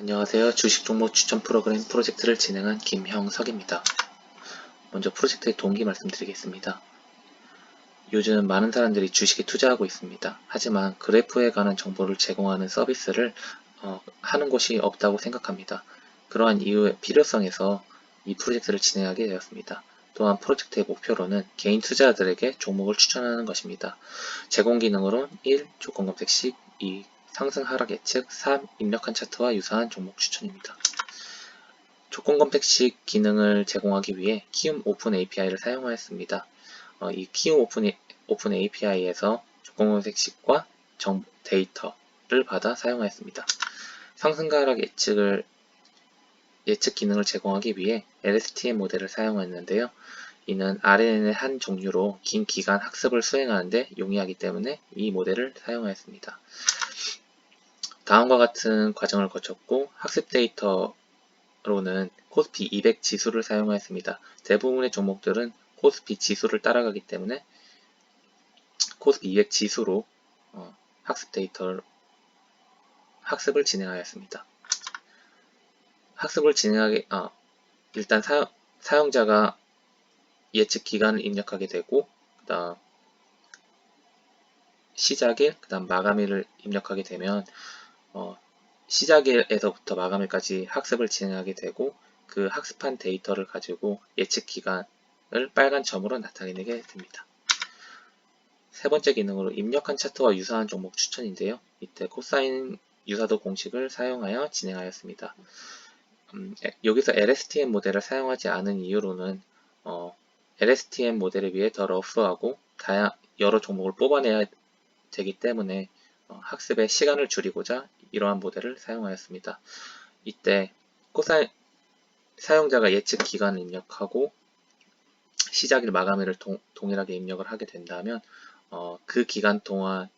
안녕하세요. 주식 종목 추천 프로그램 프로젝트를 진행한 김형석입니다. 먼저 프로젝트의 동기 말씀드리겠습니다. 요즘 많은 사람들이 주식에 투자하고 있습니다. 하지만 그래프에 관한 정보를 제공하는 서비스를 어, 하는 곳이 없다고 생각합니다. 그러한 이유의 필요성에서 이 프로젝트를 진행하게 되었습니다. 또한 프로젝트의 목표로는 개인 투자자들에게 종목을 추천하는 것입니다. 제공 기능으로 1. 조건 검색 시 2. 상승 하락 예측 3. 입력한 차트와 유사한 종목 추천입니다. 조건 검색식 기능을 제공하기 위해 키움 오픈 API를 사용하였습니다. 어, 이 키움 오픈, 오픈 API에서 조건 검색식과 정, 데이터를 받아 사용하였습니다. 상승과 하락 예측을 예측 기능을 제공하기 위해 LSTM 모델을 사용했는데요. 이는 RNN의 한 종류로 긴 기간 학습을 수행하는데 용이하기 때문에 이 모델을 사용하였습니다. 다음과 같은 과정을 거쳤고 학습 데이터로는 코스피 200 지수를 사용하였습니다. 대부분의 종목들은 코스피 지수를 따라가기 때문에 코스피 200 지수로 어, 학습 데이터 학습을 진행하였습니다. 학습을 진행하게 아, 일단 사용, 사용자가 예측 기간을 입력하게 되고 그다음 시작일 그다음 마감일을 입력하게 되면 어, 시작일에서부터 마감일까지 학습을 진행하게 되고 그 학습한 데이터를 가지고 예측 기간을 빨간 점으로 나타내게 됩니다. 세 번째 기능으로 입력한 차트와 유사한 종목 추천인데요. 이때 코사인 유사도 공식을 사용하여 진행하였습니다. 음, 여기서 LSTM 모델을 사용하지 않은 이유로는 어, LSTM 모델에 비해 더 러프하고 다양 여러 종목을 뽑아내야 되기 때문에 어, 학습의 시간을 줄이고자 이러한 모델을 사용하였습니다. 이때 코사인 사용자가 예측 기간을 입력하고 시작일 마감일을 동, 일하게 입력을 하게 된다면 어, 그 기간 동안의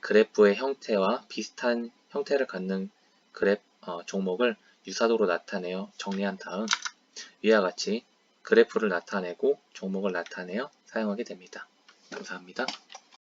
그래프의 형태와 비슷한 형태를 갖는 그래프 어, 종목을 유사도로 나타내어 정리한 다음 위와 같이 그래프를 나타내고 종목을 나타내어 사용하게 됩니다. 감사합니다.